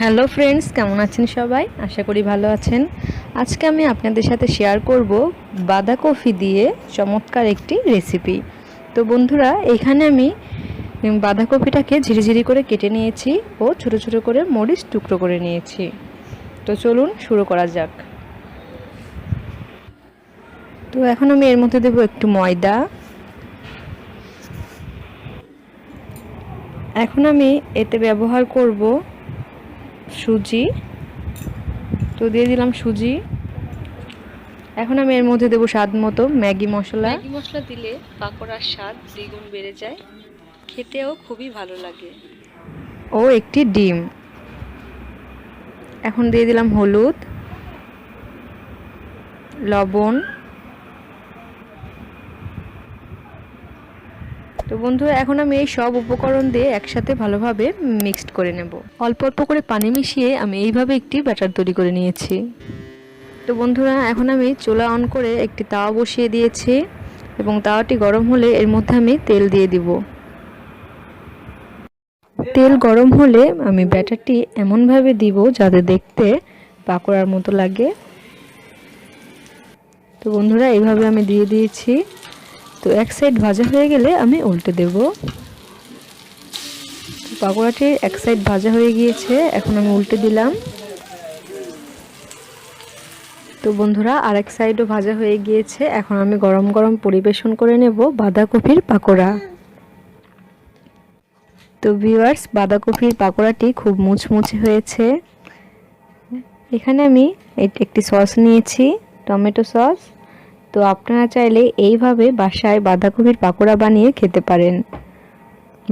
Hello friends কেমন আছেন সবাই? আশা করি ভালো আছেন। আজকে আমি আপনাদের সাথে শেয়ার করব বাঁধাকপি দিয়ে চমৎকার একটি রেসিপি তো বন্ধুরা, এখানে আমি বাঁধাকপিটাকে ঝিরিঝিরি করে কেটে নিয়েছি ও ছোট ছোট করে মরিচ টুকরো করে নিয়েছি। তো চলুন শুরু করা যাক। তো এখন আমি এর মধ্যে দেবো একটু ময়দা। এখন আমি এতে ব্যবহার করব সুজি। তো দিয়ে দিলাম সুজি। এখন আমি এর মধ্যে দেবো স্বাদ মতো ম্যাগি মশলা। ম্যাগি মশলা দিলে পাকোড়ার স্বাদ দ্বিগুণ বেড়ে যায়। খেতেও খুবই ভালো লাগে। ও একটি ডিম। এখন দিয়ে দিলাম হলুদ লবণ। তো বন্ধুরা এখন আমি এই সব উপকরণ দিয়ে একসাথে ভালোভাবে মিক্সড করে নেব। অল্প অল্প করে পানি মিশিয়ে আমি এইভাবে একটি ব্যাটার তৈরি করে নিয়েছি। তো বন্ধুরা, এখন আমি চুলা অন করে একটি তাওয়া বসিয়ে দিয়েছি এবং তাওয়াটি গরম হলে এর মধ্যে আমি তেল দিয়ে দিব। তেল গরম হলে আমি ব্যাটারটি এমনভাবে দিব যাতে দেখতে পাকোড়ার মতো লাগে। তো বন্ধুরা, এইভাবে আমি দিয়ে দিয়েছি। তো এক সাইড ভাজা হয়ে গেলে আমি উল্টে দেব। পাকোড়াটি এক সাইড ভাজা হয়ে গিয়েছে, এখন আমি উল্টে দিলাম। তো বন্ধুরা, আরেক সাইডও ভাজা হয়ে গিয়েছে, এখন আমি গরম গরম পরিবেশন করে নেব বাঁধাকপির পাকোড়া। তো ভিউয়ার্স বাঁধাকপির পাকোড়াটি খুব মুচমুচে হয়েছে। এখানে আমি একটি সস নিয়েছি, টমেটো সস তো আপনারা চাইলে এইভাবে বাসায় বাঁধাকপির পাকোড়া বানিয়ে খেতে পারেন।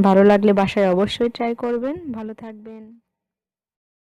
ভালো লাগলে বাসায় অবশ্যই ট্রাই করবেন। ভালো থাকবেন।